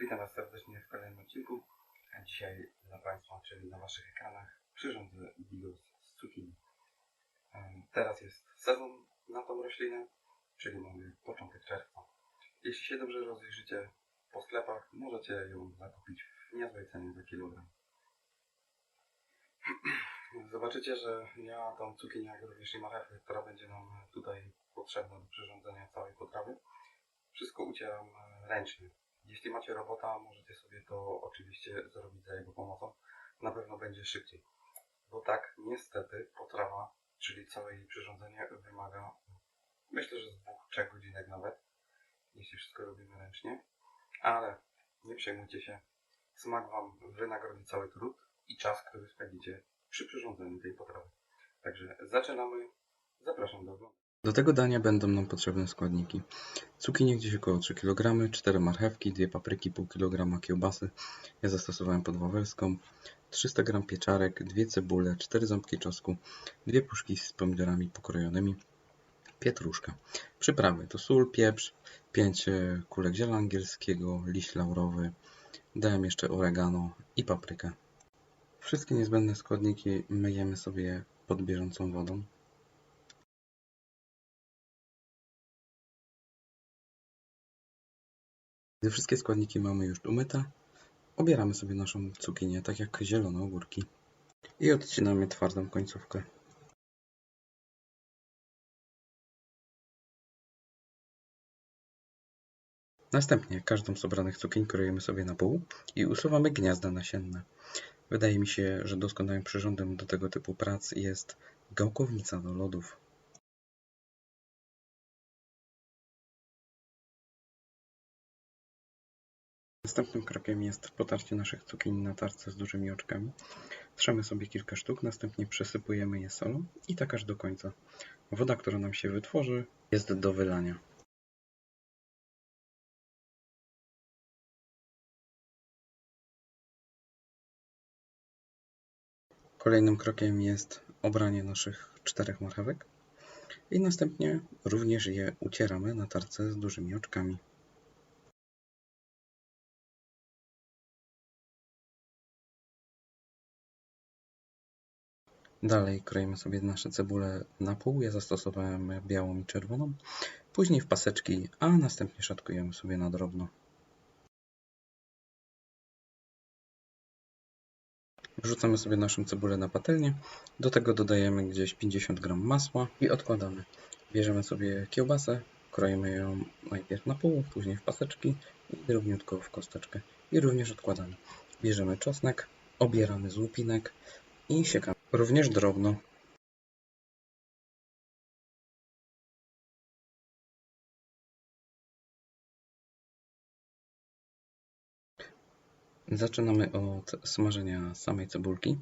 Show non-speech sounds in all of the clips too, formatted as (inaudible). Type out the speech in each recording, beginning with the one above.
Witam Was serdecznie w kolejnym odcinku. Dzisiaj dla Państwa, czyli na Waszych ekranach, przyrządzę bigos z cukinii. Teraz jest sezon na tą roślinę, czyli mamy początek czerwca. Jeśli się dobrze rozejrzycie po sklepach, możecie ją zakupić w niezłej cenie za kilogram. (clears throat) Zobaczycie, że ja tą cukinię, jak również i marchewkę, która będzie nam tutaj potrzebna do przyrządzenia całej potrawy, wszystko ucieram e, ręcznie. Jeśli macie robota, możecie sobie to oczywiście zrobić za jego pomocą. Na pewno będzie szybciej. Bo tak, niestety, potrawa, czyli całe jej przyrządzenie wymaga, myślę, że z dwóch, trzech godzinek nawet, jeśli wszystko robimy ręcznie. Ale nie przejmujcie się, smak Wam wynagrodzi cały trud i czas, który spędzicie przy przyrządzeniu tej potrawy. Także zaczynamy. Zapraszam do oglądania. Do tego dania będą nam potrzebne składniki. Cukinie gdzieś około 3 kg, 4 marchewki, 2 papryki, pół kg kiełbasy. Ja zastosowałem podwawelską, 300 g pieczarek, 2 cebule, 4 ząbki czosnku, 2 puszki z pomidorami pokrojonymi, pietruszka. Przyprawy to sól, pieprz, 5 kulek ziela angielskiego, liść laurowy, dałem jeszcze oregano i paprykę. Wszystkie niezbędne składniki myjemy sobie pod bieżącą wodą. Gdy wszystkie składniki mamy już umyte, obieramy sobie naszą cukinię, tak jak zielone ogórki i odcinamy twardą końcówkę. Następnie każdą z obranych cukiń kroimy sobie na pół i usuwamy gniazda nasienne. Wydaje mi się, że doskonałym przyrządem do tego typu prac jest gałkownica do lodów. Następnym krokiem jest potarcie naszych cukinii na tarce z dużymi oczkami. Trzemy sobie kilka sztuk, następnie przesypujemy je solą i tak aż do końca. Woda, która nam się wytworzy, jest do wylania. Kolejnym krokiem jest obranie naszych czterech marchewek i następnie również je ucieramy na tarce z dużymi oczkami. Dalej kroimy sobie nasze cebule na pół. Ja zastosowałem białą i czerwoną. Później w paseczki, a następnie szatkujemy sobie na drobno. Wrzucamy sobie naszą cebulę na patelnię. Do tego dodajemy gdzieś 50 g masła i odkładamy. Bierzemy sobie kiełbasę, kroimy ją najpierw na pół, później w paseczki i drobniutko w kosteczkę. I również odkładamy. Bierzemy czosnek, obieramy z łupinek i siekamy. Również drobno. Zaczynamy od smażenia samej cebulki.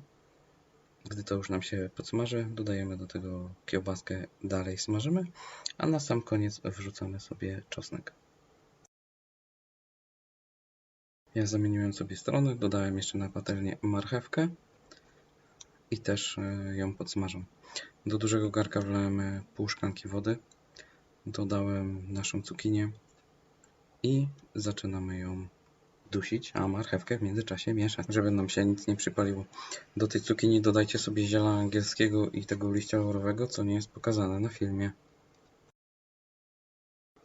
Gdy to już nam się podsmaży, dodajemy do tego kiełbaskę, dalej smażymy, a na sam koniec wrzucamy sobie czosnek. Ja zamieniłem sobie strony, dodałem jeszcze na patelnię marchewkę i też e, ją podsmażę. Do dużego garka wlałem pół szklanki wody, dodałem naszą cukinię i zaczynamy ją dusić, a marchewkę w międzyczasie mieszać, żeby nam się nic nie przypaliło. Do tej cukinii dodajcie sobie ziela angielskiego i tego liścia laurowego, co nie jest pokazane na filmie.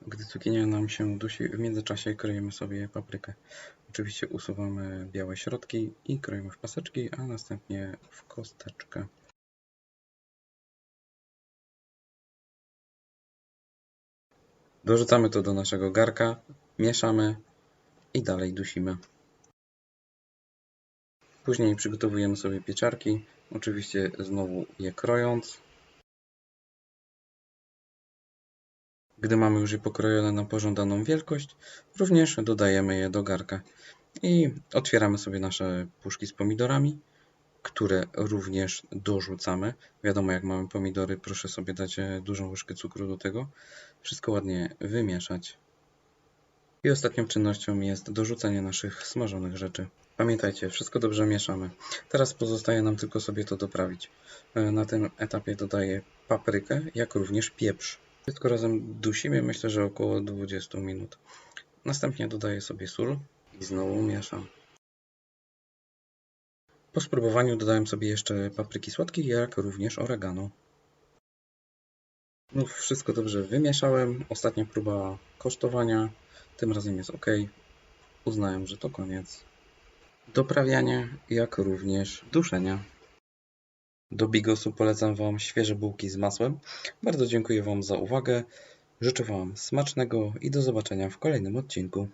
Gdy cukinia nam się dusi, w międzyczasie kroimy sobie paprykę. Oczywiście usuwamy białe środki i kroimy w paseczki, a następnie w kosteczkę. Dorzucamy to do naszego garka, mieszamy i dalej dusimy. Później przygotowujemy sobie pieczarki, oczywiście znowu je krojąc. Gdy mamy już je pokrojone na pożądaną wielkość, również dodajemy je do garka i otwieramy sobie nasze puszki z pomidorami, które również dorzucamy. Wiadomo, jak mamy pomidory, proszę sobie dać e, dużą łyżkę cukru do tego. Wszystko ładnie wymieszać. I ostatnią czynnością jest dorzucenie naszych smażonych rzeczy. Pamiętajcie, wszystko dobrze mieszamy. Teraz pozostaje nam tylko sobie to doprawić. E, Na tym etapie dodaję paprykę, jak również pieprz. Wszystko razem dusimy, myślę, że około 20 minut. Następnie dodaję sobie sól. I znowu mieszam. Po spróbowaniu dodałem sobie jeszcze papryki słodkie, jak również oregano. No, wszystko dobrze wymieszałem. Ostatnia próba kosztowania. Tym razem jest ok. Uznałem, że to koniec. Doprawiania, jak również duszenia. Do bigosu polecam Wam świeże bułki z masłem. Bardzo dziękuję Wam za uwagę. Życzę Wam smacznego i do zobaczenia w kolejnym odcinku.